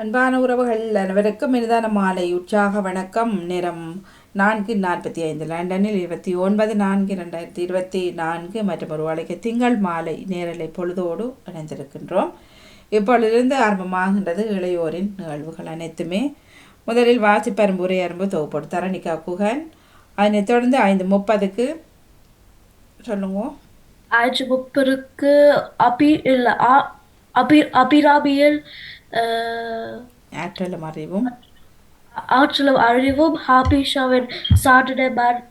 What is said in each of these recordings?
அன்பான உறவுகள் அனைவருக்கும் இனிதான மாலை உற்சாக வணக்கம். நிறம் நான்கு நாற்பத்தி ஐந்து லண்டனில் இருபத்தி ஒன்பது நான்கு ரெண்டாயிரத்தி இருபத்தி நான்கு மற்றும் ஒரு வழக்கு திங்கள் மாலை நேரலை பொழுதோடு இணைந்திருக்கின்றோம். இப்பொழுதிருந்து ஆரம்பமாகின்றது இளையோரின் நிகழ்வுகள் அனைத்துமே. முதலில் வாசிப்பரும்புரை அரும்பு தொகுப்போடு தரணிகா குகன். அதனைத் தொடர்ந்து ஐந்து முப்பதுக்கு சொல்லுவோம் ஆயிரத்தி முப்பதுக்கு அபி இல்லை அபி அபிராபியல் ஆற்றலும் அறிவும் ஆற்றலும் அறிவும் ஹாபிஷாவின் சாட்டர்டே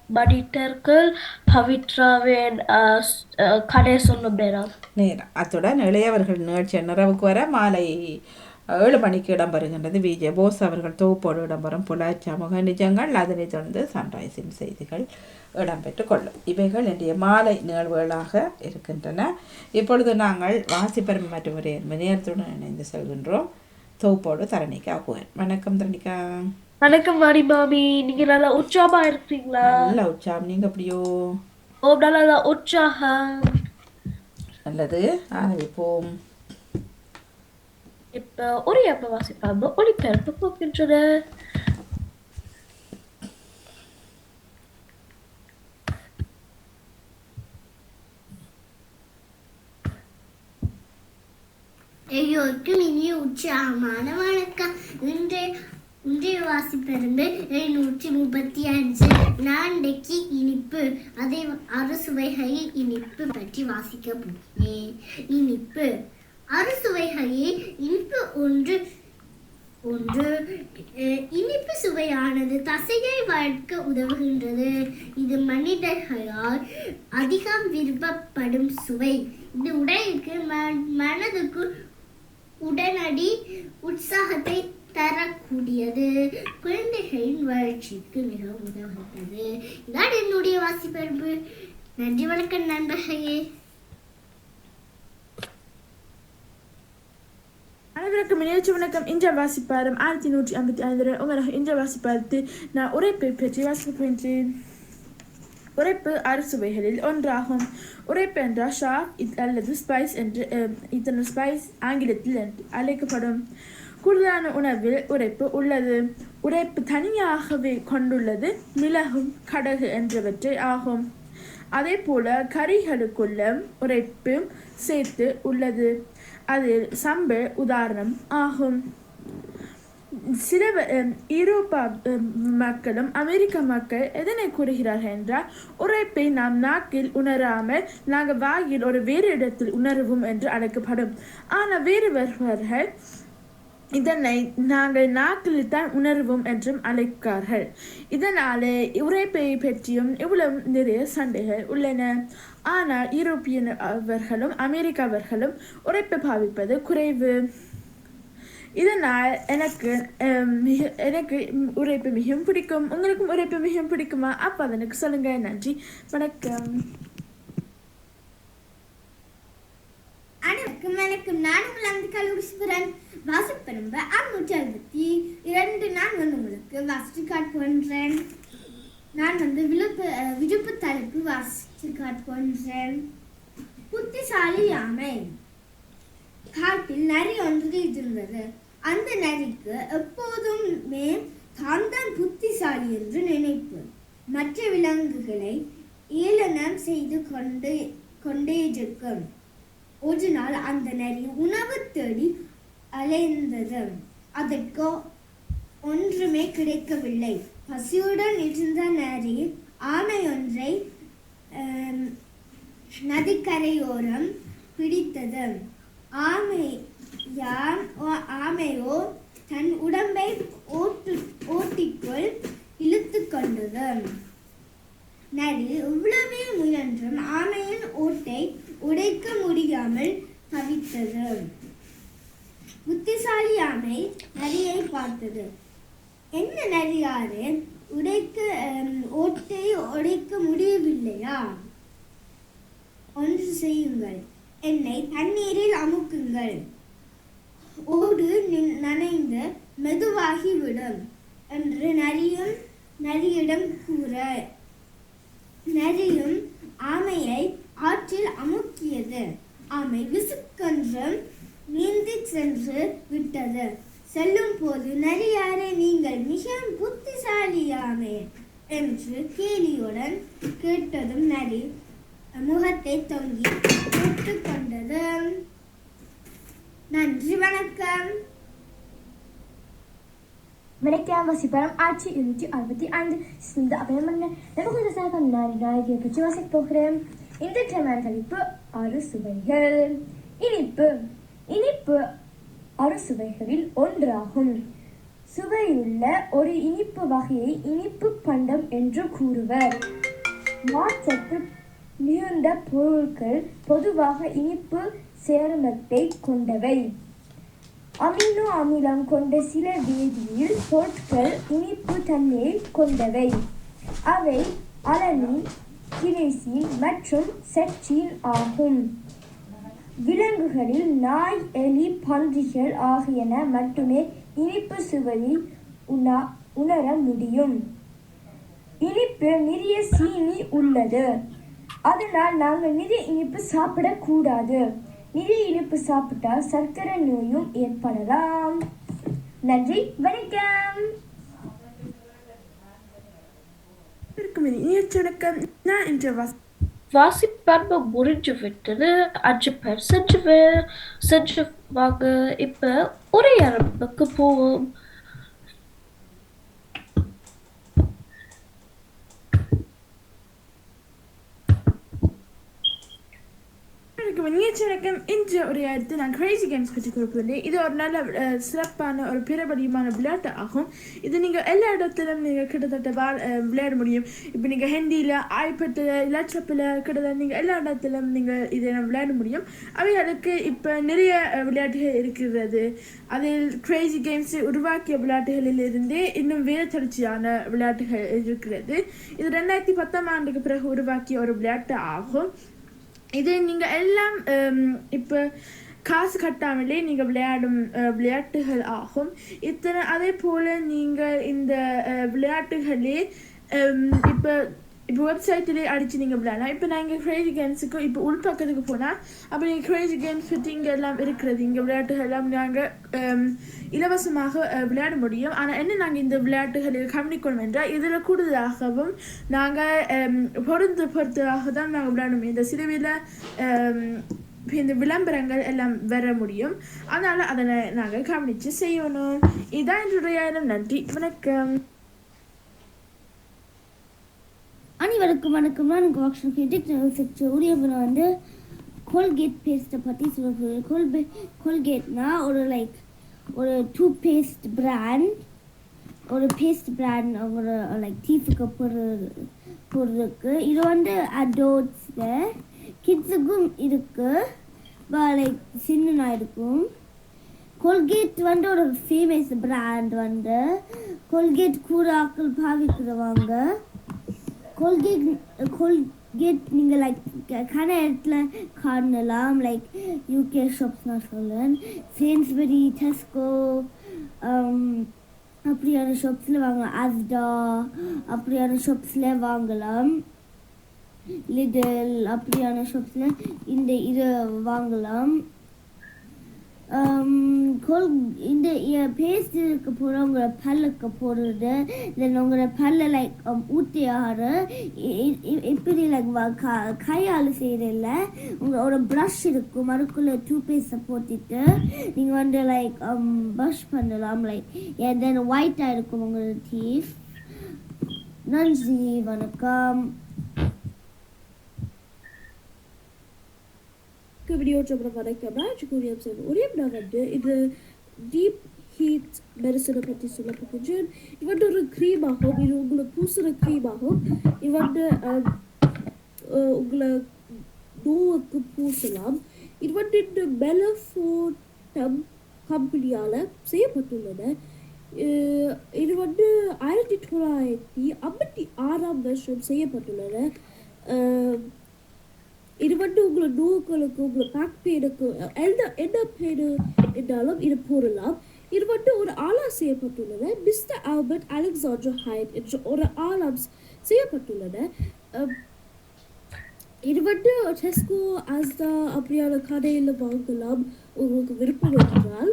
மனிதர்கள் பவித்ராவின் கதை சொல்லும் நேரம் நேரம் அத்துடன் இளையவர்கள் நிகழ்ச்சி நிறைவுக்கு வர மாலை ஏழு மணிக்கு இடம்பெறுகின்றது விஜய் போஸ் அவர்கள் தொகுப்போடு இடம்பெறும் புலாச்சி சமூக நிஜங்கள் அதனைத் தொடர்ந்து சன்ரைஸின் செய்திகள் இடம்பெற்று கொள்ளும் இவைகள் இன்றைய மாலை நிகழ்வுகளாக இருக்கின்றன இப்பொழுது நாங்கள் வாசிப்பெருமை மற்றும் ஒரு நேரத்துடன் இணைந்து செல்கின்றோம் தொகுப்போடு தரணிகா குகன் வணக்கம் தரணிகா வணக்கம் மாரி மாமி நீங்க நல்லா உற்சாகமா இருக்கீங்களா நல்ல உற்சாகம் நீங்கள் எப்படியோ ஓ நல்லா உற்சாகம் நல்லது ஆரம்பிப்போம் இப்ப ஒரு எப்ப வாசிப்பாங்க ஒளிபரப்பு போகின்றன. எல்லோருக்கும் இனிய உற்சாகமான வணக்கம். இன்றைய இன்றைய வாசிப்பெரும்பு எழுநூற்றி முப்பத்தி அஞ்சு. நாண்டைக்கு இனிப்பு அதை அறுசுவைகளில் இனிப்பு பற்றி வாசிக்க போகிறேன். இனிப்பு. அறுசுவைகளில் இனிப்பு ஒன்று ஒன்று அஹ், இனிப்பு சுவையானது தசையை வளர்க்க உதவுகின்றது. இது மனிதர்களால் அதிகம் விரும்பப்படும் சுவை. இது உடலுக்கு ம- மனதுக்கு உடனடி உற்சாகத்தை தரக்கூடியது. குழந்தைகளின் வளர்ச்சிக்கு மிகவும் உதவுகிறது இதான் என்னுடைய வாசிப்பருப்பு நன்றி வணக்கம் நண்பர்களே. அனைவருக்கும் நிகழ்ச்சி வணக்கம். இன்றைய வாசிப்பாரம் ஆயிரத்தி நூற்றி ஐம்பத்தி ஐந்து உங்களுக்கு இன்றைய வாசிப்பாரத்து நான் உரைப்பை பற்றி வாசிக்கின்றேன் உரைப்பு அறுசுவைகளில் ஒன்றாகும். உரைப்பு என்றால் ஷாக் அல்லது ஸ்பைஸ் என்று இத்தனை இதன் ஸ்பைஸ் ஆங்கிலத்தில் என்று அழைக்கப்படும். கூடுதலான உணவில் உரைப்பு உள்ளது. உரைப்பு தனியாகவே கொண்டுள்ளது மிளகும் கடகு என்றவற்றை ஆகும். அதே போல கறிகளுக்குள்ள உரைப்பும் சேர்த்து உள்ளது. அதில் சம்பல் உதாரணம் ஆகும். சில ஐரோப்பா மக்களும் அமெரிக்க மக்கள் எதனை கூறுகிறார்கள் என்றால் உரைப்பை நாம் நாக்கில் உணராமல் நாங்கள் வாயில் ஒரு வேறு இடத்தில் உணர்வோம் என்று அழைக்கப்படும். ஆனால் வேறுவர்கள் இதனை நாங்கள் நாக்கில் தான் உணர்வோம் என்றும் அழைக்கிறார்கள் இதனாலே உரைப்பை பற்றியும் இவ்வளவு நிறைய சண்டைகள் உள்ளன. ஆனால் யூரோப்பியன் அவர்களும் அமெரிக்காவர்களும் உரைப்பு பாவிப்பது குறைவு. இதனால் எனக்கு மிக எனக்கு உரைப்பு மிகவும் பிடிக்கும். உங்களுக்கும் உரைப்பு மிகவும் பிடிக்குமா? அப்போ அதனுக்கு எனக்கு சொல்லுங்க நன்றி. வணக்கம். அனைவருக்கும் வணக்கம். நான் உங்கள் அந்த கல்லூரிசுபுரன் வாசிப்பெரும்பு அறுநூற்றி அறுபத்தி இரண்டு. நான் வந்து உங்களுக்கு வாசித்து காட்டுகின்றேன். நான் வந்து விழுப்பு விழுப்பு தலைப்பு வாசித்து காட்டுகின்றேன் புத்திசாலி யானை. காட்டில் நரி ஒன்று இருந்தது. அந்த நரிக்கு எப்போதுமே தான் தான் புத்திசாலி என்று நினைப்பு. மற்ற விலங்குகளை ஏளனம் செய்து கொண்டு கொண்டே இருக்கும். ஒரு நாள் அந்த நரி உணவு தேடி அலைந்தது. அதற்கு ஒன்றுமே கிடைக்கவில்லை. பசியுடன் இருந்த நரி ஆமை ஒன்றை நதிக்கரையோரம் பிடித்தது. ஆமை யான் ஆமையோ தன் உடம்பை ஓட்டு ஓட்டிக்குள் இழுத்து கொண்டது. நரி இவ்வளவே முயன்றும் ஆமையின் ஓட்டை உடைக்க முடியாமல் தவித்தது. புத்திசாலி ஆமை நரியை பார்த்தது. என்ன நரியாரு உடைக்க ஓட்டை உடைக்க முடியவில்லையா? ஒன்று செய்யுங்கள். என்னை தண்ணீரில் அமுக்குங்கள். ஓடு நனைந்து மெதுவாகிவிடும் என்று நரியும் நரியிடம் கூற. நரியும் ஆமையை ஆற்றில் அமுக்கியது. ஆமை விசுக்கென்று நீந்தி சென்று விட்டது. செல்லும் போது நரியாரே நீங்கள் மிகவும் புத்திசாலியாமே என்று கேலியுடன் கேட்டதும் நரி முகத்தை தொங்கி கொண்டது. நன்றி வணக்கம். வணக்கம் வசிப்பரம் ஆட்சி இருநூற்றி அறுபத்தி ஐந்து. சிந்த அபயமன்ன நமக்கு நாரி நாயகியை பற்றி வாசிக்க போகிறேன். இந்த கிழமை கழிப்பு ஆறு சுவைகள். இனிப்பு இனிப்பு ஆறு சுவைகளில் ஒன்றாகும். சுவையுள்ள ஒரு இனிப்பு வகையை இனிப்பு பண்டம் என்று கூறுவர். மாற்றத்து மிகுந்த பொருட்கள் பொதுவாக இனிப்பு சேர்மத்தை கொண்டவை. அமினோ அமிலம் கொண்ட சில வேதியியல் பொருட்கள் இனிப்பு தன்மையை கொண்டவை. அவை அலனின் கிரேசின் மற்றும் செட்சின் ஆகும். விலங்குகளில் நாய் எலி பன்றிகள் ஆகியன மட்டுமே இனிப்பு சுவையை உண உணர முடியும். இனிப்பு நிறைய சீனி உள்ளது. அதனால் நாங்கள் நிறைய இனிப்பு சாப்பிடக்கூடாது. நிறைய இனிப்பு சாப்பிட்டால் சர்க்கரை நோயும் ஏற்படலாம். நன்றி வணக்கம். இருக்கும் இனிய வணக்கம். நான் என்ற வாசி வாசிப்பன்பு முடிஞ்சு விட்டது. அஞ்சு பேர் செஞ்சு செஞ்சுவாங்க இப்போ ஒரே போவோம். போவோம் வணக்கம் வணக்கம். இன்று ஒரு இடத்து நான் கிரேசி கேம்ஸ் பற்றி கொடுப்பதில்லை இது ஒரு நல்ல சிறப்பான ஒரு பிரபலியமான விளையாட்டு ஆகும். இது நீங்கள் எல்லா இடத்திலும் நீங்கள் கிட்டத்தட்ட வா விளையாட முடியும். இப்போ நீங்கள் ஹிந்தியில் ஐபட்டில் லேப்டாப்பில் கிட்டத்தட்ட நீங்கள் எல்லா இடத்திலும் நீங்கள் இதை விளையாட முடியும். அவைகளுக்கு இப்போ நிறைய விளையாட்டுகள் இருக்கிறது. அதில் கிரேசி கேம்ஸ் உருவாக்கிய விளையாட்டுகளில் இருந்தே இன்னும் வேறு தொடர்ச்சியான விளையாட்டுகள் இருக்கிறது. இது ரெண்டாயிரத்தி பத்தாம் ஆண்டுக்கு பிறகு உருவாக்கிய ஒரு விளையாட்டு ஆகும். இது நீங்கள் எல்லாம் இப்போ காசு கட்டாமலே நீங்கள் விளையாடும் அஹ், விளையாட்டுகள் ஆகும். இத்தனை அதே போல் நீங்கள் இந்த அஹ், விளையாட்டுகளே இப்போ இப்போ வெப்சைட்டிலே அடித்து நீங்கள் விளையாடலாம் இப்போ நான் இங்கே கிரேசி கேம்ஸுக்கு இப்போ உள்பக்கத்துக்கு போனால் அப்போ நீங்கள் கிரேசி கேம்ஸ் பற்றி இங்கே எல்லாம் இருக்கிறது இங்கே விளையாட்டுகள் எல்லாம் நாங்கள் இலவசமாக விளையாட முடியும். ஆனால் என்ன நாங்கள் இந்த விளையாட்டுகளில் கவனிக்கணும் என்றால் இதில் கூடுதலாகவும் நாங்கள் பொருந்து பொறுத்ததாக தான் நாங்கள் விளையாடணும் இந்த சிலுவையில் இந்த விளம்பரங்கள் எல்லாம் வர முடியும். அதனால் அதனை நாங்கள் கவனித்து செய்யணும். இதான் என்னுடைய நன்றி. வணக்கம். அனைவருக்கும் வணக்கம் நான் உங்கள் வாக்ஷன் கேட்டு உரியவனை வந்து கோல்கேட் பேஸ்ட்டை பற்றி சொல்லுறது கோல்பே கோல்கேட்னா ஒரு லைக் ஒரு டூத் பேஸ்ட் பிராண்ட் ஒரு பேஸ்ட் பிராண்ட் அவங்களோட லைக் டீஃபுக்கு போடுறது போடுறதுக்கு. இது வந்து அடோட்ஸில் கிட்ஸுக்கும் இருக்குது லைக் சின்னனாக இருக்கும். கோல்கேட் வந்து ஒரு ஃபேமஸ் பிராண்ட் வந்து. கோல்கேட் கூறாக்கள் பாவிக்கிறவங்க. கோல்கேட் கோல்கேட் நீங்கள் லைக் கடை இடத்துல காணலாம். லைக் யூகே ஷாப்ஸ் நான் சொல்லேன் சேன்ஸ்பெரி டெஸ்கோ அப்படியான ஷாப்ஸில் வாங்கலாம். அஸ்டா அப்படியான ஷாப்ஸில் வாங்கலாம். லிடில் அப்படியான ஷாப்ஸில் இந்த இதை வாங்கலாம். Um, கோல் இந்த பேசுறதுக்கு போகிற உங்களோட பல்லுக்கு போடுறது தென் உங்களோட பல்ல லைக் um, ஊற்றி ஆறு இப்படி லைக் கையால் செய்கிறதில்ல உங்களோட ப்ரஷ் இருக்கும் மறுக்குள்ள டூ பேஸ்ட்டை போட்டுட்டு நீங்கள் வந்து லைக் ப்ரஷ் um, பண்ணலாம் லைக் தென் ஒயிட்டாக இருக்கும் உங்களோட டீஃப் நன்றி வணக்கம். வீடியோ சொல்கிற வரைக்கும் ராஜ்கூரியம் செய்து ஒரே நான் வந்து இது டீப் ஹீட் மெடிசனை பற்றி சொல்ல இவன் ஒரு க்ரீம் ஆகும் இது உங்களை பூசுகிற க்ரீம் ஆகும் இவன் உங்களை நோவுக்கு பூசலாம் இது வந்து இந்த மெலஃபோட்டம் கம்பெனியால் செய்யப்பட்டுள்ளன இது வந்து ஆயிரத்தி தொள்ளாயிரத்தி ஐம்பத்தி ஆறாம் வருஷம் செய்யப்பட்டுள்ளன இது வந்து உங்களை நோக்களுக்கு உங்களை பேக் பெயினுக்கு எந்த என்ன பெயின் என்றாலும் இது போடலாம் இது வந்து ஒரு ஆலா செய்யப்பட்டுள்ளது மிஸ்டர் ஆல்பர்ட் அலெக்சாண்டர் ஹைட் என்ற ஒரு ஆலாம் செய்யப்பட்டுள்ளன. இது வந்து டெஸ்கோ அஸ்தா அப்படியான கடையில் வாங்கலாம். உங்களுக்கு விருப்பம் என்றால்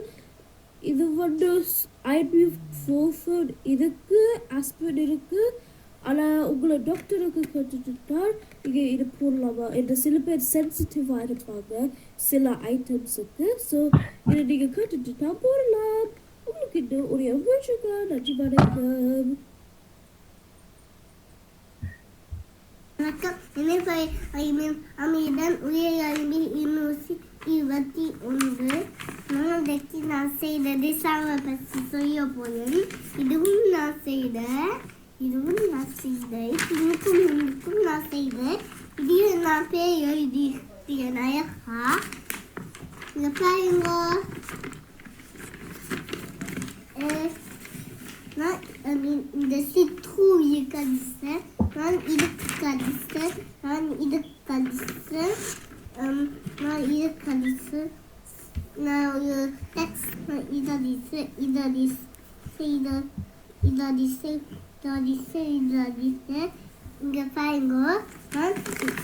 இது வந்து வந்து ஐபி ஃபோஃபர்ட் இதுக்கு ஆஸ்பிரின் இருக்கு ஆனால் உங்களை டாக்டருக்கு கேட்டுட்டால் நீங்கள் இது போடலாமா என்று சில பேர் சென்சிட்டிவாக இருப்பாங்க சில ஐட்டம்ஸுக்கு ஸோ இதை நீங்கள் கேட்டுட்டா போடலாம் உங்களுக்கு இன்னும் ஒரு எவ்வளோ நன்றி வணக்கம் வணக்கம் இணைப்பை அமிடம் உயர் அறிவி இருநூற்றி இருபத்தி ஒன்று நாளைக்கு நான் செய்த டிசாவை பற்றி சொல்ல போகிறேன் இதுவும் நான் செய்த இதுவும் நான் செய்த இதுக்கும் முன்னுக்கும் நான் செய்த இது நான் பேர் எழுதியிருக்கேன் அழகா இதை பாருங்க அஹ், நான் I mean, இந்த சித்ரூயை கடிச்சேன் நான் இதுக்கு கடிச்சேன் நான் இதுக்கு கடிச்சேன் um, நான் இது கடிச்சேன் நான் ஒரு டெக்ஸ்ட் நான் இதை அடிச்சேன் இதை அடிச்சேன் இதை இதை அடிச்சேன் இதை அடிச்சேன் இதை அடிச்சேன் இங்கே பாருங்க நான்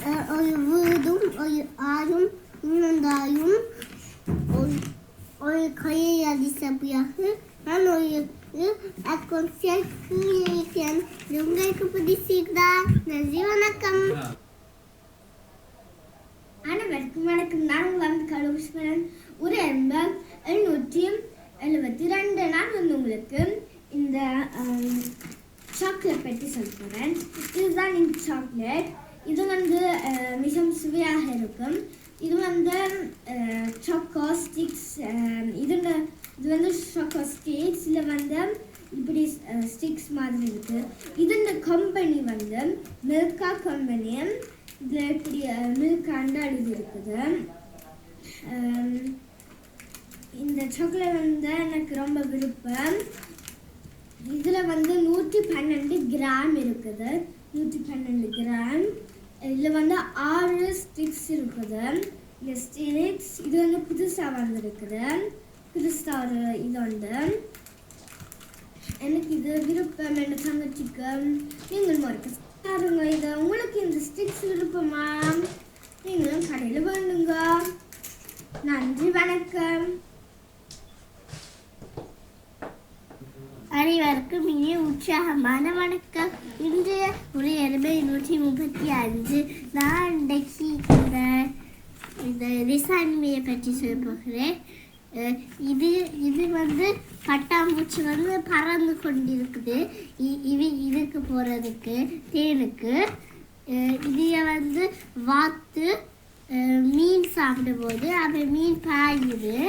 அஹ், ஒரு வீடும் ஒரு ஆறும் இன்னொன்றாயும் ஒரு ஒரு கையை அடித்த பிறகு நான் ஒரு அக்கொன்சியலுக்கு இருக்கிறேன் இது உங்களுக்கு பிடிச்சிருந்தா நன்றி வணக்கம் அனைவருக்கும் வணக்கம் நான் வந்து கலோஸ்வரன் ஒரு எண்பது எழுநூற்றி எழுபத்தி ரெண்டு நான் வந்து உங்களுக்கு இந்த சாக்லேட் பற்றி சொல்ல போகிறேன் இதுதான் இந்த சாக்லேட். இது வந்து மிகவும் சுவையாக இருக்கும். இது வந்து சாக்கோ ஸ்டிக்ஸ் இது இது வந்து சாக்கோ ஸ்டிக்ஸ் இதில் வந்து இப்படி ஸ்டிக்ஸ் மாதிரி இருக்கு. இது இந்த கம்பெனி வந்து மில்கா கம்பெனி இதில் இப்படி மில்க் அண்டா இருக்குது. இந்த சாக்லேட் வந்து எனக்கு ரொம்ப விருப்பம். இதில் வந்து நூற்றி பன்னெண்டு கிராம் இருக்குது. நூற்றி பன்னெண்டு கிராம். இதில் வந்து ஆறு ஸ்டிக்ஸ் இருக்குது. இந்த ஸ்டிக்ஸ் இது வந்து புதுசாக வந்துருக்குது. புதுசாக ஒரு இது வந்து எனக்கு இது விருப்பம். என் தங்கச்சிக்கு நீங்களும் ஒரு பாருங்க இது. உங்களுக்கு இந்த ஸ்டிக்ஸ் விருப்பமா? நீங்களும் கடையில் வாங்குங்க. நன்றி வணக்கம். அனைவருக்கும் இனிய உற்சாகமான வணக்கம் இன்றைய ஒரு எருமை நூற்றி முப்பத்தி அஞ்சு. நான் இன்றைக்கு இந்த இந்த ரிசான்மையை பற்றி சொல்ல போகிறேன். இது இது வந்து பட்டாம்பூச்சி வந்து பறந்து கொண்டிருக்குது. இ- இது இதுக்கு போகிறதுக்கு தேனுக்கு. இதை இதைய வந்து வாத்து மீன் சாப்பிடும்போது அப்போ மீன் பாயுது.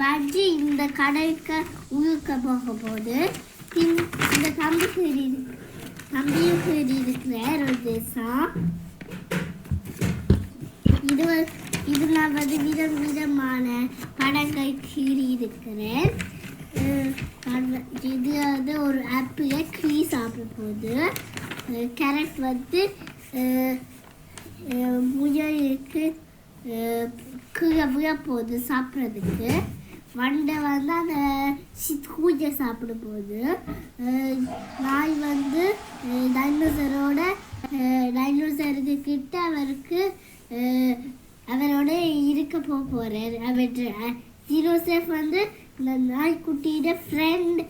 பஜ்ஜி இந்த கடைக்கு உழுக்க போக போது இந்த கம்பி கீறி கம்பியும் கீறி இருக்கிற ஒரு தேசம் இது இது நான் வந்து விதம் விதமான படங்கள் கீறி இருக்கிறேன். இது வந்து ஒரு ஆப்பிளை கீ சாப்பிட போகுது. கேரட் வந்து முயலுக்கு கீழே விழப்போகுது போகுது சாப்பிட்றதுக்கு. வண்டை வந்து அந்த சித்கூஜை சாப்பிட போகுது நாய் வந்து டைனோசரோட டைனோசருக்கு கிட்ட அவருக்கு அவரோட இருக்க போக போகிறார் அவர் ஜீரோசேஃப் வந்து இந்த நாய்க்குட்டியோட ஃப்ரெண்ட்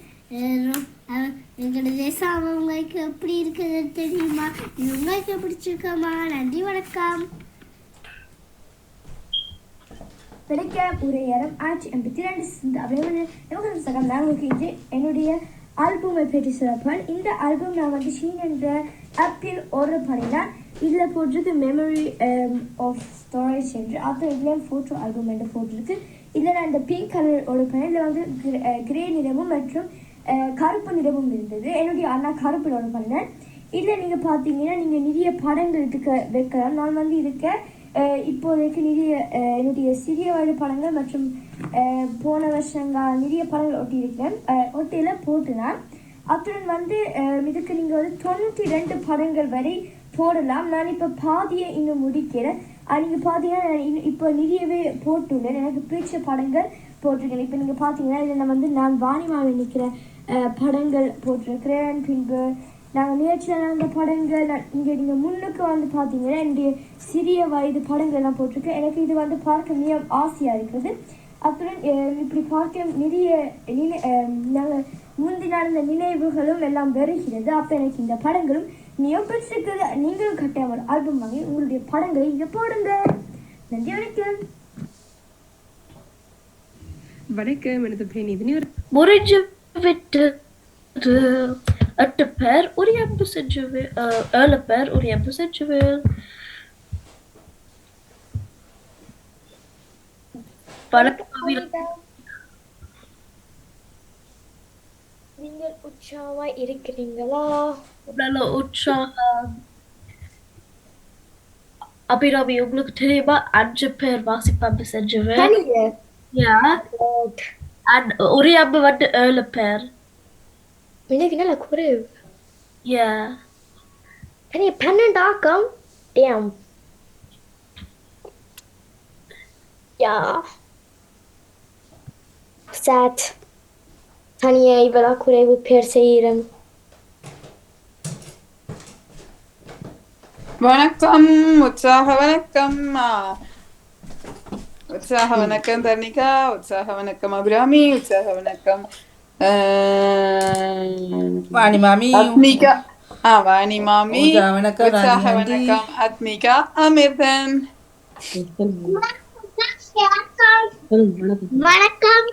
எங்களோட தேசம் அவங்களுக்கு எப்படி இருக்குது தெரியுமா? உங்களுக்கு பிடிச்சிருக்கோமா நன்றி வணக்கம். கிடைக்க உரையரம் ஆயிரத்தி எண்பத்தி ரெண்டு சிந்து அப்படின்னு நமக்கு நான் உங்களுக்கு இது என்னுடைய ஆல்பமை பற்றி சொல்லப்பேன் இந்த ஆல்பம் நான் வந்து ஷீன் என்ற ஆப்பில் ஆர்டர் பண்ணினேன் இதில் போட்டிருக்கு மெமரி ஆஃப் ஸ்டோரேஜ் என்று. அப்புறம் இதுலேயும் ஃபோட்டோ ஆல்பம் என்று போட்டிருக்கு. இதில் நான் இந்த பிங்க் கலர் ஆர்டர் பண்ணேன். இதில் வந்து கிரே uh, நிறமும் மற்றும் uh, கருப்பு நிறமும் இருந்தது. என்னுடைய அண்ணா கருப்பில் ஆர்டர் பண்ணேன் இதில் நீங்கள் பார்த்தீங்கன்னா நீங்கள் நிறைய படங்கள் இதுக்கு வைக்கலாம். நான் வந்து இருக்கேன் இப்போதைக்கு நிறைய என்னுடைய சிறிய வயது படங்கள் மற்றும் போன வருஷங்கள் நிறைய படங்கள் ஒட்டியிருக்கிறேன். ஒட்டியில் போட்டுனேன் அத்துடன் வந்து இதுக்கு நீங்கள் வந்து தொண்ணூற்றி ரெண்டு படங்கள் வரை போடலாம். நான் இப்போ பாதியை இன்னும் முடிக்கிறேன் நீங்கள் பார்த்தீங்கன்னா நான் இப்போ நிறையவே போட்டுள்ளேன். எனக்கு பிடிச்ச படங்கள் போட்டிருக்கேன். இப்போ நீங்கள் பார்த்தீங்கன்னா இதில் நான் வந்து நான் வாணிமாவை நிற்கிற படங்கள் போட்டிருக்கிறேன். பின்பு நாங்கள் நிகழ்ச்சியில் நடந்த படங்கள் இங்கே நீங்கள் முன்னுக்கு வந்து பார்த்தீங்கன்னா என்னுடைய சிறிய வயது படங்கள் எல்லாம் போட்டிருக்கேன். எனக்கு இது வந்து பார்க்க மிக ஆசையாக இருக்குது. அத்துடன் அஹ், இப்படி பார்க்க நிறைய நினை நாங்கள் முந்தி நடந்த நினைவுகளும் எல்லாம் வருகிறது. அப்போ எனக்கு இந்த படங்களும் நியோபிக்ஸுக்கு நீங்களும் கட்டாயம் ஒரு ஆல்பம் வாங்கி உங்களுடைய படங்களை இங்கே போடுங்க. நன்றி வணக்கம். வணக்கம் எனது பெண் இது ஒரு முறிஞ்சு விட்டு எட்டு பேர் ஒரு எம்பு செஞ்சுவேன் ஏழு பேர் ஒரு எம்பு செஞ்சுவேன் வணக்கம் நீங்கள் உற்சாகமா இருக்கிறீங்களா நல்ல உற்சாகம் அபிராமி உங்களுக்கு தெரியுமா அஞ்சு பேர் வாசிப்பாம்பு செஞ்சுவேன் ஒரே அம்பு வந்து ஏழு பேர் எனக்கு நல்ல குறைவு Yeah. தனி பன்னெண்டு ஆக்கம் டேம் யா சாட் தனியா இவ்வளோ குறைவு பேர் செய்கிறேன் வணக்கம் உற்சாக வணக்கம். ஆ. உற்சாக வணக்கம் தர்ணிகா. உற்சாக வணக்கம் அபிராமி. உற்சாக வணக்கம். ஆஹ், வாணி மாமி அத்மிகா ஆ வாணி மாமி உற்சாக வணக்கம், உற்சாக ராணி ஆண்டி. வணக்கம். அத்மிகா அமிர்தன் வணக்கம்.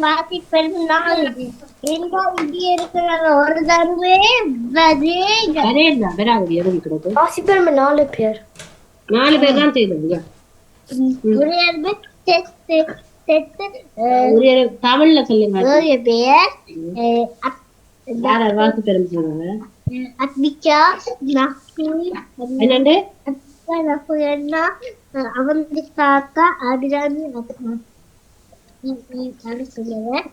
வாசிப்பது நாலு எங்க இங்கே இருக்கிறாங்க ஒரு தடவை வாசிப்பெரும்பு நாலு பேர். நாலு பேர் தான் செய்தோம் ஒரு தடவை செத்து செத்து ஒரு தமிழ்ல சொல்லுங்க ஒரு பேர் அஹ், அப்- யார வாசி பெரும் சொல்லுங்க அத்மிகா நக்கு என்னண்டு அத்மிகா நக்கு என்ன அவந்தி காக்கா அபிராமி அத்மா அது சொல்லுவேன்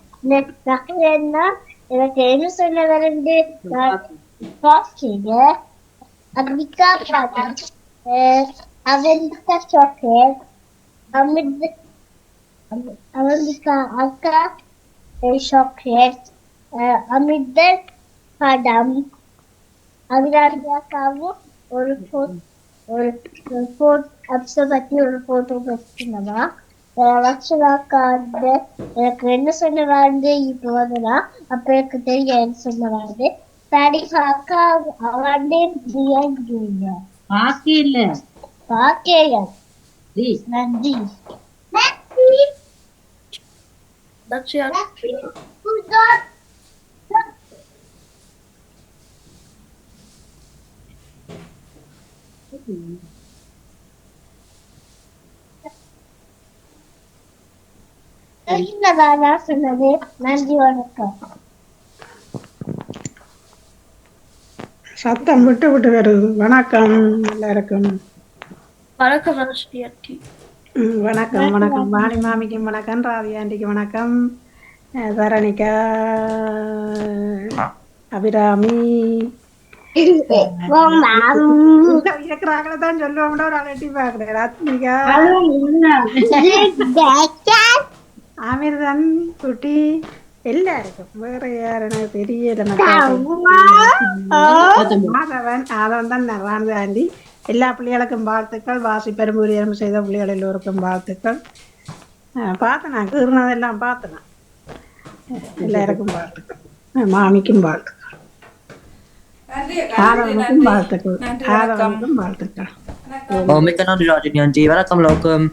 நக்கு என்ன எனக்கு என்ன சொல்ல வரண்டு சாக்லேட் அத்மிகா காக்கா அவந்திகா சாக்லேட் அமிர்த அக்கா சாக்லேட் அமிர்த படம் அபிராமியாக்காவும் ஒரு pho- ஒரு போட் அப்ச பத்தி ஒரு போட்டோ வச்சுருந்தவா வச்சுனாக்கா வந்து எனக்கு என்ன சொன்னவாண்டு இப்போ வந்துனா அப்ப எனக்கு தெரியும் என்ன சொன்னவாண்டு தடி அக்கா அவண்டே பிரியாணி பாக்கி இல்ல பாக்கேயா தி. நன்றி That's your நன்றி வணக்கம் சத்தம் விட்டு விட்டு வருது. வணக்கம் எல்லாருக்கும். வணக்கம் ராஷ்டி அட்டி ம், வணக்கம் வணக்கம். வாணி மாமிக்கும் வணக்கம். ராவி ஆண்டிக்கு வணக்கம். தரணிகா அபிராமி. தான் சொல்லுவோம்னா ஒரு ஆள் எட்டி பார்க்கிறேன் ரத்மிகா. அமிர்தன் குட்டி. எல்லாருக்கும். வேற யார் எனக்கு தெரியல மாதவன் ஆதவன் தான் ராணுவ ஆண்டி எல்லா பிள்ளைகளுக்கும் வாழ்த்துக்கள் வாசி பெரும்புரியம் செய்த பிள்ளைகள் எல்லோருக்கும் வாழ்த்துக்கள் பார்த்தேன் நான் கீறினதெல்லாம் பார்த்தேன். எல்லாருக்கும் வாழ்த்துக்கள் மாமிக்கும் வாழ்த்துக்கள் நன்றி ஆதவனுக்கும் வாழ்த்துக்கள் ஆதவனுக்கும் வாழ்த்துக்கள் மிக்க நன்றி ராஜினி ஆண்டி வணக்கம் லோகம்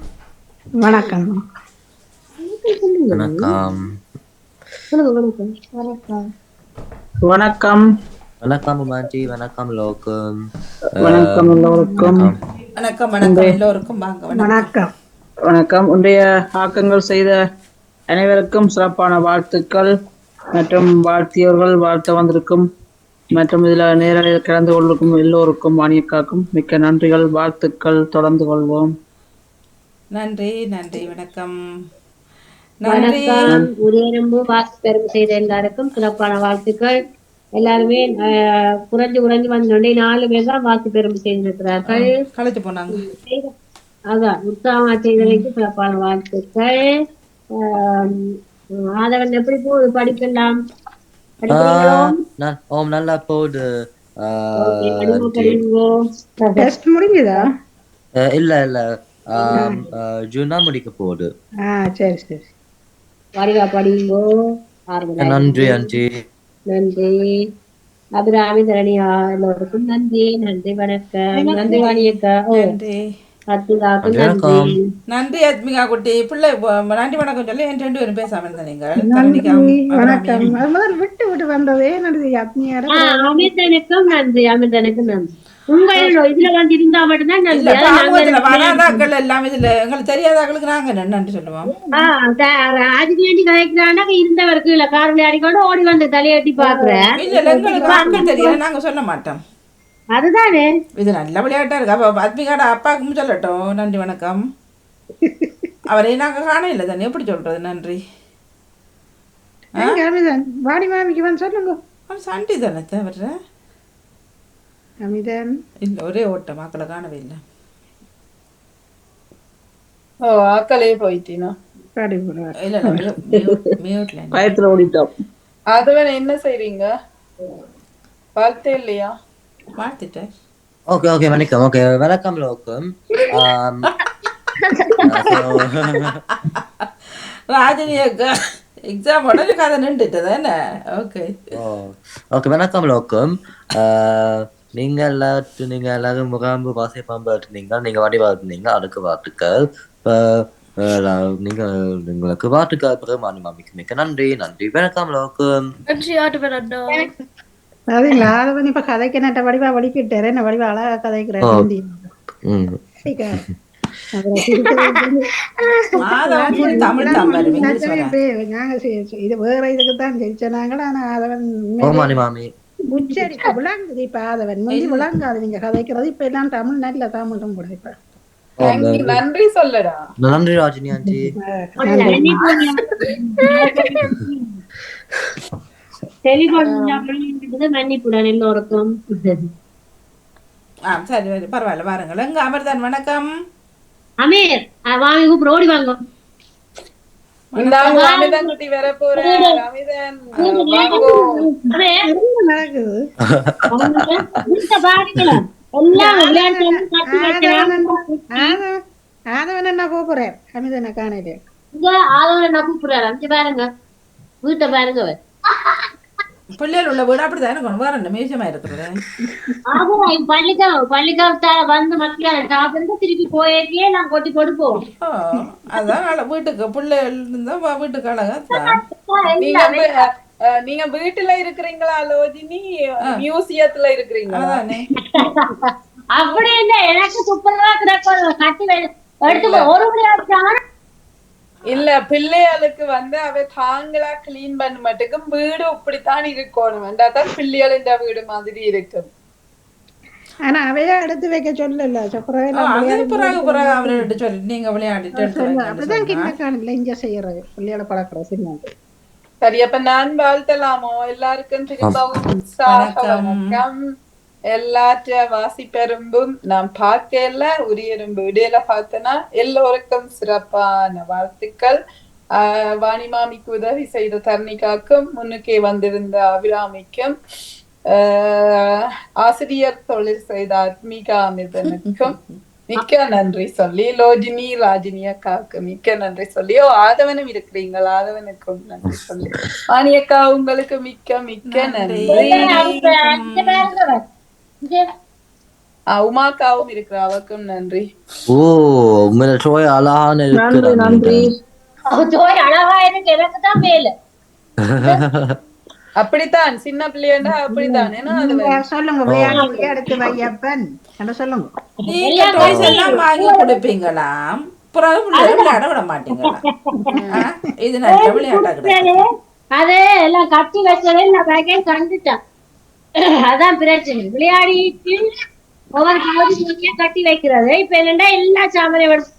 வணக்கம் வணக்கம் வணக்கம் வணக்கம் வணக்கம் உமாண்டி வணக்கம் லோகம். வணக்கம் எல்லோருக்கும். வணக்கம் வணக்கம் எல்லோருக்கும். வாங்க வணக்கம். வணக்கம். வணக்கம். இன்றைய ஆக்கங்கள் செய்த அனைவருக்கும் சிறப்பான வாழ்த்துக்கள். மற்றும் வாழ்த்தியவர்கள் வாழ்த்த வந்திருக்கும். மற்றும் இதில் நேரடியில் கலந்து கொண்டிருக்கும் எல்லோருக்கும் வாணியக்காக்கும் மிக்க நன்றிகள் வாழ்த்துக்கள் தொடர்ந்து கொள்வோம். நன்றி நன்றி வணக்கம். நன்றி. வணக்கம். உதயநம்பு வாசி பெரும் செய்த எல்லாருக்கும் சிறப்பான வாழ்த்துக்கள். எல்லாருமே குறைஞ்சு குறைஞ்சு வந்தோடனே நாலு பேர் தான் வாசி பெரும் செய்திருக்கிறார்கள் களைச்சு போனாங்க. அதான் உற்சாகமா செய்ததைக்கு சிறப்பான வாழ்த்துக்கள். ஆதவன் எப்படி போகுது படிக்கலாம் ஓம் நல்லா போகுது. படிங்க, படிங்க. டெஸ்ட் முடிஞ்சுதா? இல்ல இல்ல. ஜூன் முடிக்க போகுது. ஆ சரி சரி. படிங்கோ ஆறுதலா நன்றி. ஆண்டி நன்றி. அபிராமி தரணியா எல்லோருக்கும் நன்றி. நன்றி வணக்கம். நன்றி வாணியக்கா. நன்றி. நன்றி, வணக்கம். நன்றி நன்றி அத்மிகா குட்டி. பிள்ளை நன்றி வணக்கம் சொல்லி என் ரெண்டு பேரும் பேசாம இருந்த தரணிக்காவும் வணக்கம். விட்டு விட்டு வந்ததே நன்றி. அத்மியார ஆ, அமிர்தனுக்கும் நன்றி. அமிர்தனுக்கும் நன்றி. உங்களோட இதுல வந்து இருந்தா மட்டும்தான் வராதாக்கள் எல்லாம் இதுல எங்களுக்கு தெரியாதாக்களுக்கு நாங்க நன்றி சொல்லுவோம்? ஆண்டி கதைக்கிறான்னா இருந்தவருக்கு இல்ல கார் விளையாடிக்கொண்டு ஓடி வந்து தலையாட்டி பாக்குறேன் இல்ல எங்களுக்கு ஆட்கள் தெரியல நாங்க சொல்ல மாட்டோம். அதுதானே? இது நல்ல விளையாட்டா இருக்கு. அப்ப அத்மிகாட அப்பாவுக்கும் சொல்லட்டும். நன்றி வணக்கம். அவரை நாங்க காண இல்லை தானே? எப்படி சொல்றது? நன்றி. வாடி மாமிக்கு வந்து சொல்லுங்க. சண்டி தானே தவிர? அமிதன் இல்ல ஒரே ஓட்டம் மக்களை காணவே இல்லை ஓ ஆக்களே போயிட்டீனா பாடி போடுவார் இல்ல இல்ல மியூட் மியூட்ல பயத்துல ஓடிட்டோம் அதுவன் என்ன செய்றீங்க வாழ்த்தே இல்லையா வாழ்த்துட்டேன் ஓகே ஓகே வணக்கம் ஓகே வணக்கம் லோக்கம் ராஜினி அக்கா எக்ஸாம் உடனே கதை நின்றுட்டு தானே ஓகே ஓகே வணக்கம் லோக்கம் ஆஹ், நீங்க எல்லாரும் நீங்க எல்லாரும் முகாம்பு வாசை பாம்பு நீங்கள் நீங்க வாடி வாழ்த்துனீங்க அதுக்கு வாழ்த்துக்கள். நீங்க உங்களுக்கு வாழ்த்துக்கள் பெருமானி மாமிக்கு மிக்க நன்றி நன்றி வணக்கம் லோக்கம் நன்றி ஆட்டுவன் அண்ணா அது இல்ல அதவன் இப்ப கதைக்கு நட்ட வடிவா வடிக்கிட்டாரு என்ன வடிவா அழகா கதைக்கிறேன் நாங்க இது வேற இதுக்கு தான் ஜெயிச்சனாங்களா ஆனா அதவன் ஓமானி மாமி உச்சரி விளங்குது இப்ப அதவன் முந்தி விளங்காது நீங்க கதைக்கிறது. இப்ப எல்லாம் தமிழ் நல்ல தமிழும் கூட இப்ப. நன்றி சொல்லடா. நன்றி ராஜினி ஆண்டி. மன்னிப்புடன் எல்லோருக்கும் ஆ சரி சரி. பரவாயில்ல வாருங்கள். எங்க அமர்தான் வணக்கம். அமீர் வாங்க கூப்பிடு ஓடி வாங்க. ஆதவன் என்ன போறேன் அமிதனை இங்க ஆதவனை நான் கூப்பிடுறாரு? அஞ்சு பாருங்க. வீட்டை பாருங்க. பிள்ளைகள் உள்ள வீடு அப்படிதான் இருக்கணும் வேற என்ன மியூசியமா இருக்கிறது ஆதவன் இப்ப பள்ளிக்கா பள்ளிக்காத்த வந்து மக்கள் சாப்பிட்டு திருப்பி போயிருக்கே நான் கொட்டி கொடுப்போம் அதான் வீட்டுக்கு பிள்ளைகள் இருந்தா வீட்டுக்கு அழகா நீங்க வீட்டுல இருக்கிறீங்களா லோஜினி மியூசியத்துல இருக்கிறீங்களா அப்படி இல்லை எனக்கு துப்புரவா கிடக்கும் கட்டி எடுத்து. ஒரு விளையாட்டு இல்ல பிள்ளைகளுக்கு வந்து அவ தாங்களா கிளீன் பண்ண மாட்டேக்கும். வீடு இப்படித்தான் இருக்கணும். வேண்டாதான் பிள்ளைகள் இந்த வீடு மாதிரி இருக்கும். ஆனா அவையா எடுத்து வைக்க சொல்லல. பிறகு பிறகு அவர்கிட்ட சொல்லி. நீங்க விளையாடிட்டு அப்படிதான் சொன்னா. கிண்ண காணில இங்க செய்யறது. பிள்ளையோட பழக்கிற சின்ன. சரி அப்ப நான் வாழ்த்தலாமோ? எல்லாருக்கும் வணக்கம். எல்லாற்ற வாசி பெரும்பும் நான் பார்க்கல உரியரும் இடையில பார்த்தனா எல்லோருக்கும் சிறப்பான வாழ்த்துக்கள். ஆஹ் வாணிமாமிக்கு உதவி செய்த தர்ணிகாக்கும் முன்னுக்கே வந்திருந்த அபிராமிக்கும் ஆஹ் ஆசிரியர் தொழில் செய்த அத்மிகா அமிர்தனுக்கும் மிக்க நன்றி சொல்லி லோஜினி ராஜினி அக்காவுக்கு மிக்க நன்றி சொல்லி ஓ ஆதவனும் இருக்கிறீங்களா ஆதவனுக்கும் நன்றி சொல்லி. வாணி அக்கா உங்களுக்கு மிக்க மிக்க நன்றி. உமாக்காவும் இருக்கிற அவக்கும் நன்றி. ஓ உங்களை சோய் அழகான இருக்கிற நன்றி. ஜோய் அழகா இருக்கு எனக்கு தான் மேல. அப்படித்தான் சின்ன பிள்ளையண்டா அப்படித்தான். ஏன்னா சொல்லுங்க விளையாட்டு எடுத்து வையப்பன். என்ன சொல்லுங்க? நீங்க டாய்ஸ் எல்லாம் வாங்கி கொடுப்பீங்களாம்? பிறகு பிள்ளைகளை விளையாட விட மாட்டீங்களா? இது நல்ல விளையாட்டா கிடையாது அது எல்லாம் கட்டி வச்சதே நான் பேக்கேஜ் கண்டுட்டேன். அதான் பிரச்சனை. விளையாடிட்டு ஒவ்வொரு பகுதி கட்டி வைக்கிறது. இப்ப என்னண்டா எல்லா சாமானையும்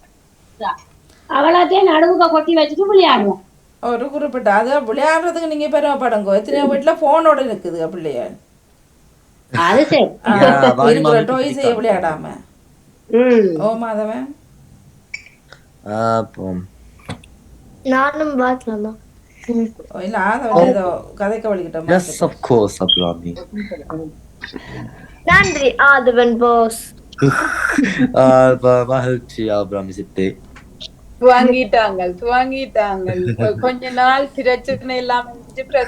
அவளாத்தையும் நடுவுக்க கொட்டி வச்சுட்டு விளையாடுவோம். ஒரு குறிப்பிட்ட அது விளையாடுறதுக்கு நீங்க பெருமைப்படுங்க எத்தனையோ வீட்டுல போனோட இருக்குது பிள்ளைய. அது சரி. இருக்கிற டாய்ஸையே பிடிக்காது. விளையாடாம. ம். ஓ மாதவன்? நானும் பார்க்கலாமா? இல்ல ஆதவன் ஏதோ கதைக்க வழிகிட்ட எஸ் ஆஃப் கோர்ஸ் அபிராமி நன்றி ஆதவன் பாஸ் மகிழ்ச்சி அபிராமி சித்தி துவங்கிட்டாங்க துவங்கிட்டாங்க கொஞ்ச நாள் பிரச்சனை இல்லாம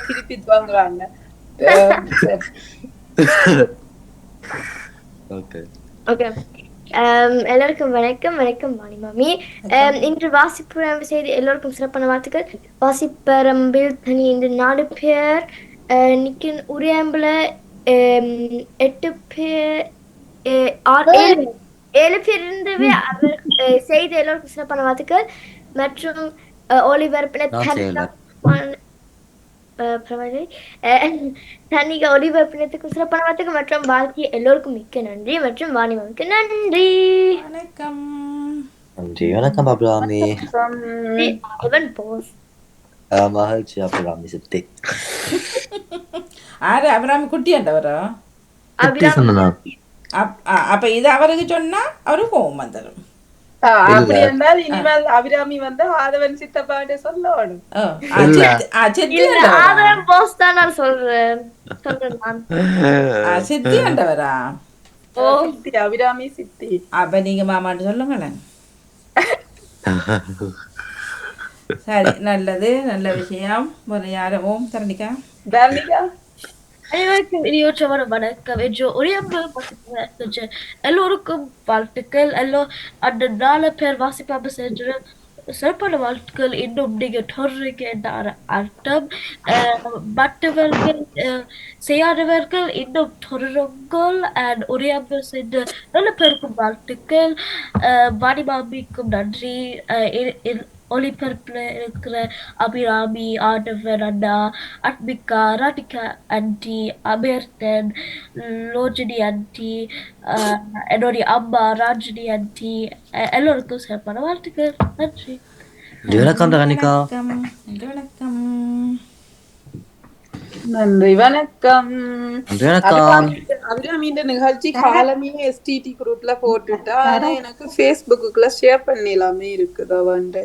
திருப்பி துவங்குறாங்க. ஓகே ஓகே எல்லாருக்கும் வணக்கம். வணக்கம் வாணி மாமி. Um, இன்று வாசிப்புரம் செய்து எல்லோருக்கும் சிறப்பான வாழ்த்துக்கள். வாசிப்பரம்பில் தனி இந்த நாலு பேர் uh, நிக்கின் உரியாம்புல um, எட்டு பேர் eh, ஆறு ஏழு ஏழு பேர் இருந்தவே அவர் uh, செய்த எல்லோருக்கும் சிறப்பான வாழ்த்துக்கள். மற்றும் uh, ஒளிபர் நான் அஹ், தன்னிக ஒளிபரப்பினத்துக்கும் சிறப்பான மற்றும் வாழ்த்திய எல்லோருக்கும் மிக்க நன்றி மற்றும் வாணிமாவுக்கு நன்றி. வணக்கம். நன்றி. வணக்கம் அபிராமி அவன் போஸ் மகிழ்ச்சி அபிராமி சித்தி. ஆறு அபிராமி குட்டி ஆண்டவரா? சித்தி சொன்னா அப்- அ- அப்ப இது அவருக்கு சொன்னா அவருக்கு கோவம் வந்துடும் அப்படி என்றால் இனிமேல் அபிராமி வந்து ஆதவன் சித்தப்பாட்ட சொல்லணும். சித்தி- ஆண்டவரா? அவன் போஸ் தான் நான் சொல்றேன் சொல்றேன் நான் ஆ, சித்தி ஆண்டவரா ஓ சித்தி அபிராமி சித்தி அப்ப நீங்க மாமான்னு சொல்லுங்களேன் சரி நல்லது நல்ல விஷயம் ஒரு யாரும் ஓம் தரணிக்கா தர்ணிகா அனைவருக்கும் இனியோற்றவர் வணக்கம் என்று ஒரே வாசிப்பு எல்லோருக்கும் வாழ்த்துக்கள். எல்லோ அந்த நாலு பேர் வாசிப்பாக சென்று சிறப்பான வாழ்த்துக்கள். இன்னும் நீங்க தொடர்றீங்க என்ற அர்த்தம் மற்றவர்கள் செய்யாதவர்கள் இன்னும் தொடருங்கள். அண்ட் உரையாமல் சென்று நல்ல பேருக்கும் வாழ்த்துக்கள். அஹ், வாணி மாமிக்கும் நன்றி. ஒளிபரப்புல இருக்கிற அபிராமி ஆடவன் அண்ணா அட்மிகா ராதிகா ஆண்டி அமேர்தன் லோஜினி ஆஹ், என்னுடைய அம்மா ராஜினி அஹ், எல்லோருக்கும் சிறப்பான வாழ்த்துக்கள். நன்றி. வணக்கம் தரணிகா வணக்கம். நன்றி வணக்கம். வணக்கம். அபிராமின்ற நிகழ்ச்சி காலமே எஸ்டிடி குரூப்ல போட்டுட்டா. ஆனா எனக்கு ஃபேஸ்புக்குள்ள ஷேர் பண்ணிடலாமே இருக்குது அவன்ட்டு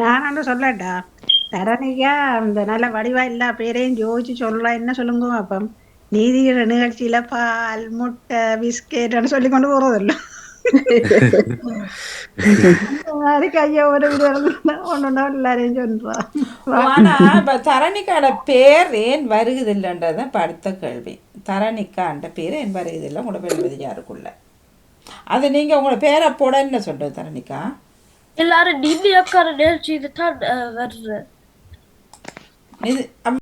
நான் சொல்லட்டா? தரணியா அந்த நல்ல வடிவா எல்லா பேரையும் ஜோதிச்சு சொல்லலாம் என்ன சொல்லுங்க அப்பம் நீதி நிகழ்ச்சியில பால் முட்டை பிஸ்கெட்னு சொல்லி கொண்டு போறதில்ல. ஒரு ஒன்னு எல்லாரையும் சொல்றான் ஆனா இப்ப தரணிக்கான பேர் ஏன் வருகுதில்லைன்றது இப்ப அடுத்த கேள்வி. தரணிக்கான்ற பேர் ஏன் வருகுதில்லை உங்களோட பெருமதி யாருக்குள்ள அது நீங்க உங்களோட பேரை போட என்ன சொல்றது தரணிக்கா? எல்லாரும் நிம்மதியாக்கான நிகழ்ச்சி இதுதான் வருது இது